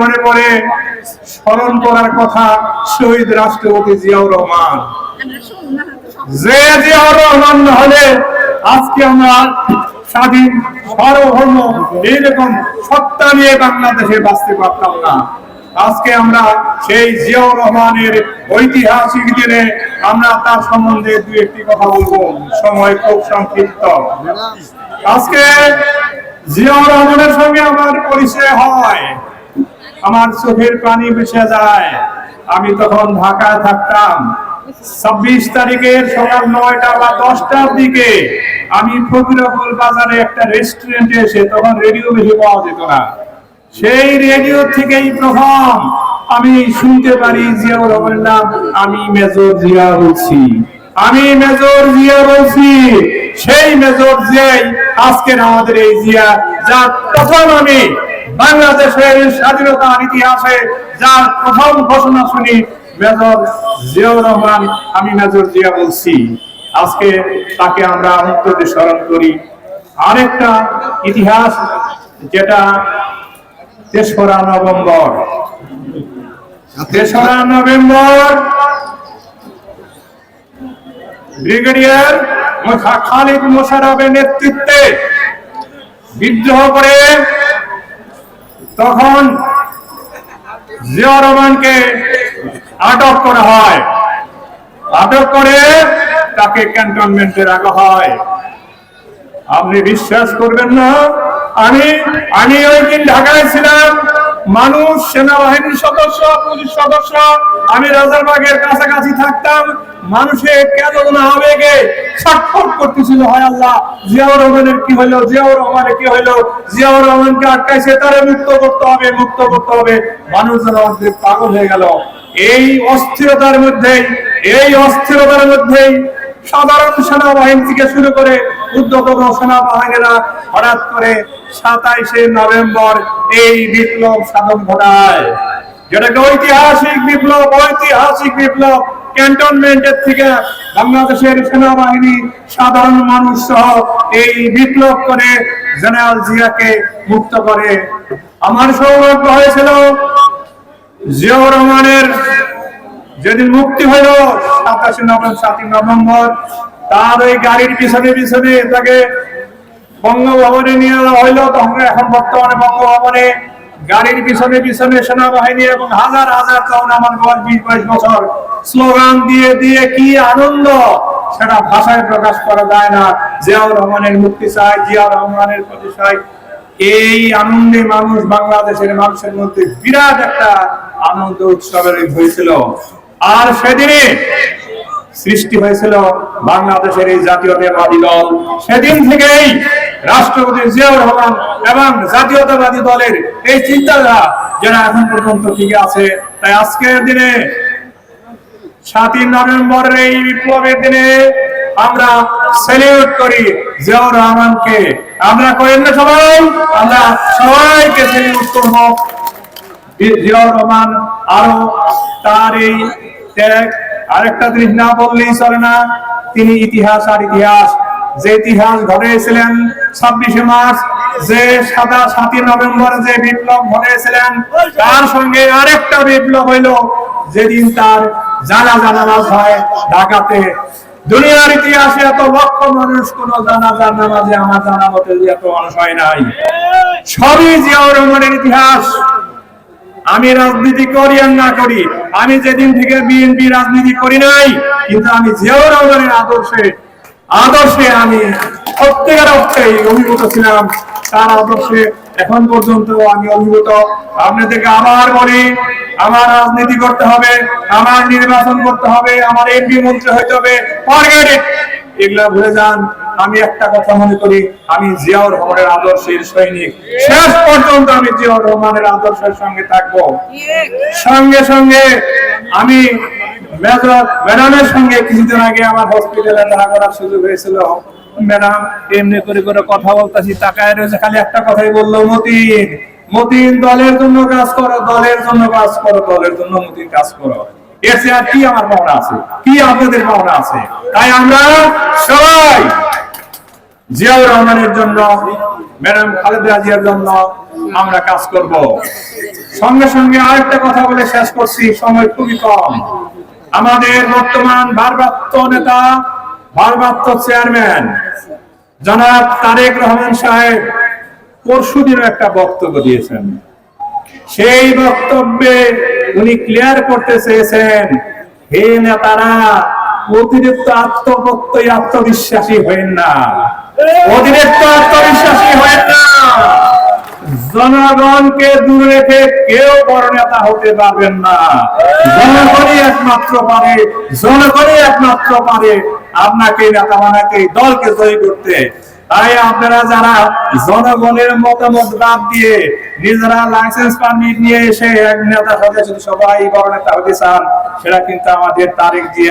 মনে পড়ে স্মরণ করার কথা শহীদ রাষ্ট্রপতি জিয়াউর রহমান। যে জিয়াউর রহমান না হলে আজকে আমরা স্বাধীন, সার্বভৌম এইরকম সত্তা নিয়ে বাংলাদেশে বাঁচতে পারতাম না। আজকে আমরা সেই জিয়াউর রহমানের ঐতিহাসিক দিনে আমরা তার সম্বন্ধে দু একটি কথা বলব। সময় খুব সংক্ষিপ্ত। আজকে জিয়াউর রহমানের সঙ্গে আমার পরিচয় হয়। আমার চোখের পানি মিশে যায়। আমি তখন ঢাকায় থাকতাম। ছাব্বিশ তারিখের সকাল নয়টা বা দশটার দিকে আমি ফকিরাপুর বাজারে একটা রেস্টুরেন্টে এসে তখন রেডিও বেশি পাওয়া যেত না। সেই রেডিও থেকেই প্রথম আমি শুনতে পারি জিয়াউর রহমানের নাম, আমি মেজর জিয়া বলছি। আমি মেজর জিয়া বলছি, সেই মেজর জিয়াই আজকের আমাদের এই জিয়া, যার প্রথম আমি বাংলাদেশের স্বাধীনতার ইতিহাসে যার প্রথম ঘোষণা শুনি মেজর জিয়াউর রহমান, আমি মেজর জিয়া বলছি। আজকে তাকে আমরা অন্তরে স্মরণ করি। আরেকটা ইতিহাস যেটা তেসরা নভেম্বর। তেসরা নভেম্বর ব্রিগেডিয়ার খালিদ মোশারফের নেতৃত্বে বিদ্রোহ করে তখন জিয়া রহমানকে আটক করা হয়। আটক করে তাকে ক্যান্টনমেন্টে রাখা হয়। আপনি বিশ্বাস করবেন না? আমি আমি ওই দিন ঢাকায় ছিলাম। মানুষ, সেনাবাহিনীর সদস্য, পুলিশ সদস্য, আমি রাজারবাগের কাছাকাছি থাকতাম। মানুষে কেমন আবেগে ছটফট করতেছিল, হয় আল্লাহ, জিয়াউর রহমানের কি হলো, জিয়াউর রহমানের কি হলো? জিয়াউর রহমানকে আটকাইছে, তারে মুক্ত করতে হবে, মুক্ত করতে হবে। মানুষ যেন পাগল হয়ে গেল। এই অস্থিরতার মধ্যেই, এই অস্থিরতার মধ্যেই সাধারণ সেনাবাহিনী থেকে শুরু করে হঠাৎ করে সাতাইশে নভেম্বর এই বিপ্লব সাধন ঘটায়। যেটাকে ঐতিহাসিক বিপ্লব ঐতিহাসিক বিপ্লব, ক্যান্টনমেন্টের থেকে বাংলাদেশের সেনাবাহিনী, সাধারণ মানুষ সহ এই বিপ্লব করে জেনারেল জিয়াকে মুক্ত করে। আমার সৌভাগ্য হয়েছিল জিয়াউর রহমানের যেদিন মুক্তি হইল সাতাশে নভেম্বর, সাতই নভেম্বর তার ওই গাড়ির পিছনে পিছনে তাকে বঙ্গভবনে নিয়ে যাওয়া হইল। তখন এখন বর্তমানে বঙ্গভবনে গাড়ির পিছনে পিছনে সেনাবাহিনী এবং হাজার হাজার তখন আমার বয়স বিশ বাইশ বছর স্লোগান দিয়ে দিয়ে কি আনন্দ, সেটা ভাষায় প্রকাশ করা যায় না। জিয়াউর রহমানের মুক্তি চাই, জিয়াউর রহমানের প্রতি চাই। এই আনন্দে মানুষ বাংলাদেশের মানুষের মধ্যে বিরাট একটা আনন্দ উৎসবের হয়েছিল। আর সেদিনে সৃষ্টি হয়েছিল বাংলাদেশের এই জাতীয়তাবাদী দল। সেদিন থেকেই রাষ্ট্রপতি জিয়াউর রহমান এবং জাতীয়তাবাদী দলের এই চিন্তাধারা যারা এখন পর্যন্ত ঠিক আছে, তাই আজকের দিনে সাতই নভেম্বরের এই বিপ্লবের দিনে আমরা সেলিউট করি জিয়াউর রহমানকে। আমরা করেন না সবাই, আমরা সবাইকে সেলিউট করব। জিয়াউর রহমান আরও তার এই ত্যাগ আরেকটা জিনিস না বললেই চলে না, তিনি ইতিহাস আর ইতিহাস। যে ইতিহাস ঘটেছিলেন ছাব্বিশে মার্চ, যে সাদা সাতই নভেম্বর যে বিপ্লব ঘটেছিলেন, তার সঙ্গে আরেকটা বিপ্লব হইল, যেদিন তার জানা জানাজ হয় ঢাকাতে। দুনিয়ার ইতিহাসে এত লক্ষ মানুষ, কোন জানাজার নামাজে আমার জানা মতে এত মানুষ হয় নাই। সবই জিয়াউর রহমানের ইতিহাস। আমি রাজনীতি করি আর না করি। আমি যেদিন থেকে বিএনপি রাজনীতি করি নাই, কিন্তু আমি জিয়াউর রহমানের আদর্শে আদর্শে আমি প্রত্যেকের অর্থে অভিভূত ছিলাম। তার আদর্শে এখন পর্যন্ত আমি অভিভূত। আপনাদেরকে আবার বলি, আমার রাজনীতি করতে হবে, আমার নির্বাচন করতে হবে, আমার এমপি মন্ত্রী হইতে হবে। এগুলা ভুলে যান। আমি একটা কথা মনে করি, আমি জিয়াউর রহমানের আদর্শের সৈনিক। শেষ পর্যন্ত আমি জিয়াউর রহমানের আদর্শের সঙ্গে থাকব। সঙ্গে সঙ্গে আমি মেজর ম্যাডামের সঙ্গে কিছুদিন আগে আমার হসপিটালে দেখা করার সুযোগ হয়েছিল। ম্যাডাম, এমনি করে করে কথা বলতেছি, তাকায় রয়েছে, খালি একটা কথাই বলল, মতিন দলের জন্য কাজ করো, দলের জন্য কাজ করো, দলের জন্য মতিন কাজ করো। চেয়ে আর কি আমার পাওনা আছে? কি আপনাদের পাওনা আছে? তাই আমরা সবাই জিয়াউর রহমানের জন্য, ম্যাডাম খালেদা জিয়ার জন্য আমরা কাজ করব। সঙ্গে সঙ্গে আরেকটা কথা বলে শেষ করছি, সময় খুবই কম। আমাদের বর্তমান ভারপ্রাপ্ত নেতা, ভারপ্রাপ্ত চেয়ারম্যান, জনাব তারেক রহমান সাহেব পরশুদিনও একটা বক্তব্য দিয়েছেন। সেই বক্তব্যে উনি ক্লিয়ার করতে চেয়েছেন, হে নেতারা, অতিরিক্ত আত্মপ্রত্যয়, আত্মবিশ্বাসী হয়েন না। আত্মবিশ্বাসী হয়েন না। জনগণকে দূরে রেখে কেউ বড় নেতা হতে পারবেন না। জনগণই একমাত্র পারে, জনগণই একমাত্র পারে আপনাকে নেতা বানাকে দলকে জয়ী করতে। তাই আপনারা যারা জনগণের মতামত বাদ দিয়ে নিজেরা লাইসেন্স পারমিট নিয়ে এসে এক নেতা সদস্য সবাই বড় নেতা হতে চান, সেটা কিন্তু আমাদের তারিখ জিয়া